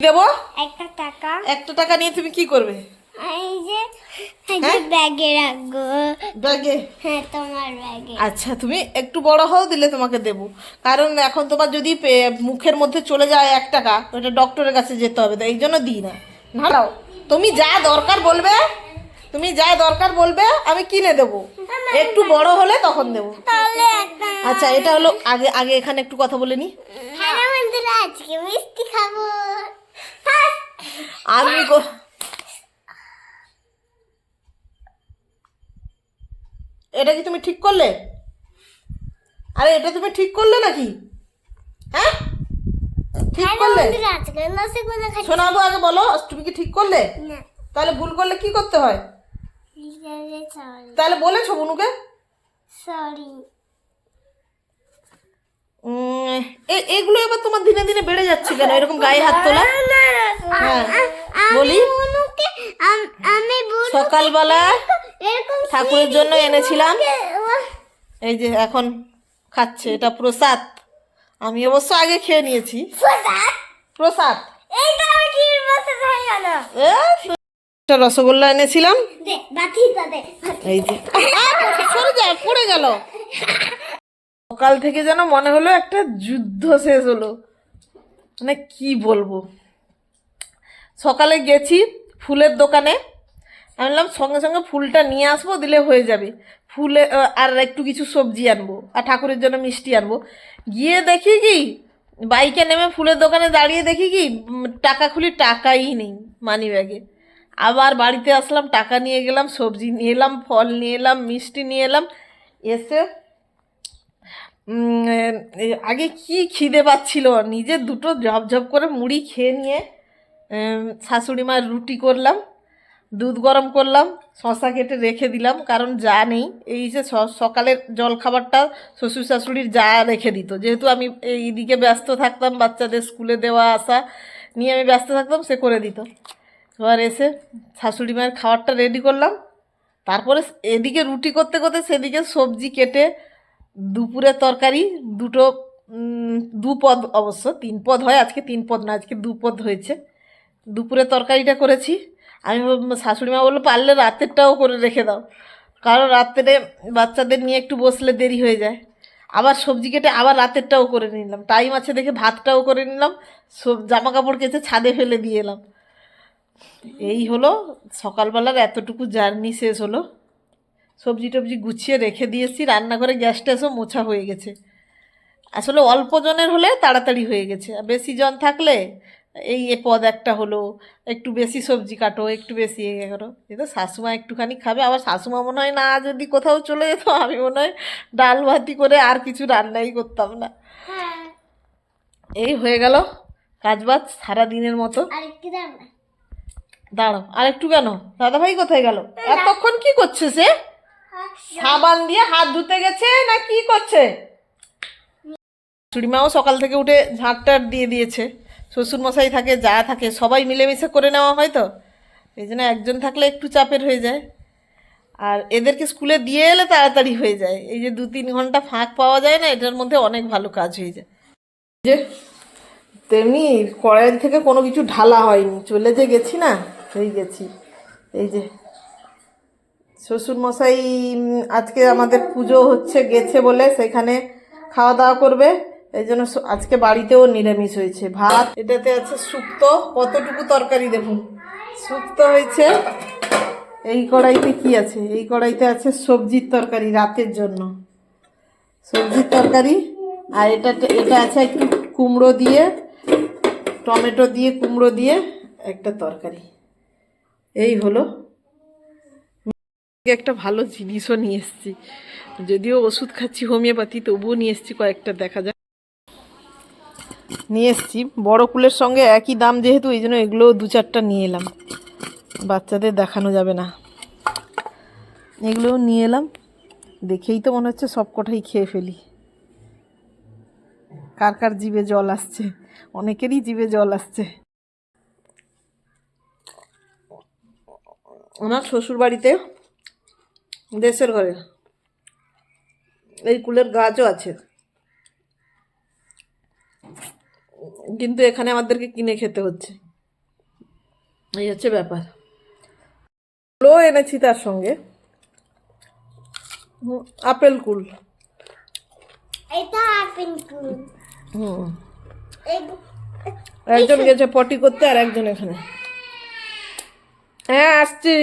দেবো? একটা টাকা। একটা টাকা নিয়ে তুমি কি করবে? এই যে হ্যাঁ? ব্যাগে রাখব। ব্যাগে? হ্যাঁ তোমার ব্যাগে। আচ্ছা তুমি একটু বড় হও দিলে তোমাকে দেবো। কারণ এখন তোমার যদি মুখের মধ্যে চলে যায় এক টাকা ওটা ডক্টরের কাছে যেতে হবে তো এই জন্য দিই না। দাও তুমি যা দরকার বলবে তুমি যা দরকার বলবে আমি কিনে দেবো। একটু বড় হলে তখন দেবো। আচ্ছা এটা হলো আগে আগে এখানে একটু কথা বলে নি। হ্যাঁ আজকে মিষ্টি খাব। আমি এটা কি তুমি ঠিক করলে আরে এটা তুমি ঠিক করলে নাকি হ্যাঁ ঠিক হ্যাঁ করলে শোনাবো আগে বলো তুমি কি ঠিক করলে তাহলে ভুল করলে কি করতে হয় তাহলে বলেছ বনুকে সরি এগুলো এবার তোমার দিনে দিনে বেড়ে যাচ্ছে কেন এরকম গায়ে হাত তোলা হ্যাঁ বলি? আমি সকালবেলা ঠাকুরের জন্য এনেছিলাম। এই যে এখন খাচ্ছে এটা প্রসাদ। আমি অবশ্য আগে খেয়ে নিয়েছি। প্রসাদ? একটা রসগোল্লা এনেছিলাম। এই যে। সরে যা পড়ে গেল। সকাল থেকে যেন মনে হলো একটা যুদ্ধ শেষ হলো। মানে কি বলব? সকালে গেছি ফুলের দোকানে। আমি বললাম, সঙ্গে সঙ্গে ফুলটা নিয়ে আসব, দিলে হয়ে যাবে। ফুলে আর একটু কিছু সবজি আনব, আর ঠাকুরের জন্য মিষ্টি আনব। গিয়ে দেখি কি, বাইকে নেমে ফুলের দোকানে দাঁড়িয়ে দেখি কি টাকা খুলি টাকাই নেই মানি ব্যাগে আবার বাড়িতে আসলাম, টাকা নিয়ে গেলাম, সবজি নিয়ে এলাম, ফল নিয়ে এলাম, মিষ্টি নিয়ে এলাম। এসে আগে কি খিদে পাচ্ছিল, নিজে দুটো ঝপঝপ করে মুড়ি খেয়ে নিয়ে শাশুড়ি মার রুটি করলাম, দুধ গরম করলাম শশা কেটে রেখে দিলাম, কারণ যা নেই। এই যে সকালের জল খাবারটা শ্বশুর শাশুড়ির যা রেখে দিত। যেহেতু আমি এইদিকে ব্যস্ত থাকতাম, বাচ্চাদের স্কুলে দেওয়া আসা নিয়ে আমি ব্যস্ত থাকতাম, সে করে দিত। এবার এসে শাশুড়ি মায়ের খাবারটা রেডি করলাম। তারপরে এদিকে রুটি করতে করতে সেদিকে সবজি কেটে দুপুরের তরকারি, দুটো দু পদ অবশ্য, তিন পদ হয়, আজকে তিন পদ না, আজকে দু পদ হয়েছে। দুপুরে তরকারিটা করেছি। আমি ভাব- শাশুড়ি মা বলল, পারলে রাতেরটাও করে রেখে দাও। কারণ রাত্রে বাচ্চাদের নিয়ে একটু বসলে দেরি হয়ে যায়। আবার সবজি কেটে আবার রাতেরটাও করে নিলাম। টাইম আছে দেখে ভাতটাও করে নিলাম। সব জামা কাপড় কেচে ছাদে ফেলে দিয়ে এলাম। এই হলো সকালবেলার এতটুকু জার্নি শেষ হলো। সবজি টবজি গুছিয়ে রেখে দিয়েছি। রান্নাঘরে গ্যাস ট্যাসও মোছা হয়ে গেছে। আসলে অল্প জনের হলে তাড়াতাড়ি হয়ে গেছে। বেশি জন থাকলে এই এ পদ একটা হলো একটু বেশি সবজি কাটো একটু বেশি এ করো। এ তো শাশুমা একটুখানি খাবে আবার শাশুমা মনে হয় না যদি কোথাও চলে যেত আমি মনে হয় ডাল ভাতি করে আর কিছু রান্নাই করতাম না। হ্যাঁ। এই হয়ে গেল কাজবাজ সারা দিনের মতো দাঁড়াও আর একটু কেন? দাদাভাই কোথায় গেল? এতক্ষণ কি করছে সে? সাবান দিয়ে হাত ধুতে গেছে না কি করছে? চুড়িমাও সকাল থেকে উঠে ঝাঁটটার দিয়ে দিয়েছে। শ্বশুর মশাই থাকে, যা থাকে, সবাই মিলেমিশে করে নেওয়া হয় তো? এই জন্য একজন থাকলে একটু চাপের হয়ে যায়। আর এদেরকে স্কুলে দিয়ে এলে তাড়াতাড়ি হয়ে যায়। এই যে দু তিন ঘণ্টা ফাঁক পাওয়া যায় না, এটার মধ্যে অনেক ভালো কাজ হয়ে যায়। যে তেমনি কড়াইয়ের থেকে কোনো কিছু ঢালা হয়নি, চলে যে গেছি না সেই গেছি। এই যে শ্বশুরমশাই আজকে আমাদের পুজো হচ্ছে, গেছে বলে, সেখানে খাওয়া দাওয়া করবে। এই জন্য আজকে বাড়িতেও নিরামিষ হয়েছে। ভাত, এটাতে আছে শুক্তো, কতটুকু তরকারি দেখুন। শুক্তো হয়েছে, এই কড়াইতে কি আছে? এই কড়াইতে আছে সবজির তরকারি রাতের জন্য। সবজির তরকারি, আর এটা এটা আছে একটু কুমড়ো দিয়ে, টমেটো দিয়ে, কুমড়ো দিয়ে একটা তরকারি। এই হলো। একটা ভালো জিনিসও নিয়ে এসেছি। যদিও ওষুধ খাচ্ছি, হোমিওপ্যাথি, তবুও নিয়ে এসেছি কয়েকটা, দেখা যাক। নিয়ে এসেছি। বড় কুলের সঙ্গে একই দাম যেহেতু, এই জন্য এগুলোও দু চারটা নিয়ে এলাম। বাচ্চাদের দেখানো যাবে না। এগুলোও নিয়ে এলাম। দেখেই তো মনে হচ্ছে সব কটাই খেয়ে ফেলি। কার কার জিভে জল আসছে? অনেকেরই জিভে জল আসছে। আমার শ্বশুর বাড়িতে, দেশের ঘরে, এই কুলের গাছও আছে। কিন্তু এখানে আমাদেরকে কিনে খেতে হচ্ছে। এই হচ্ছে ব্যাপার। লো এনেছি তার সঙ্গে। আপেল কুল। এটা পিঙ্কু হুম। একজন গেছে পটি করতে আর একজন এখানে। হ্যাঁ আসছি।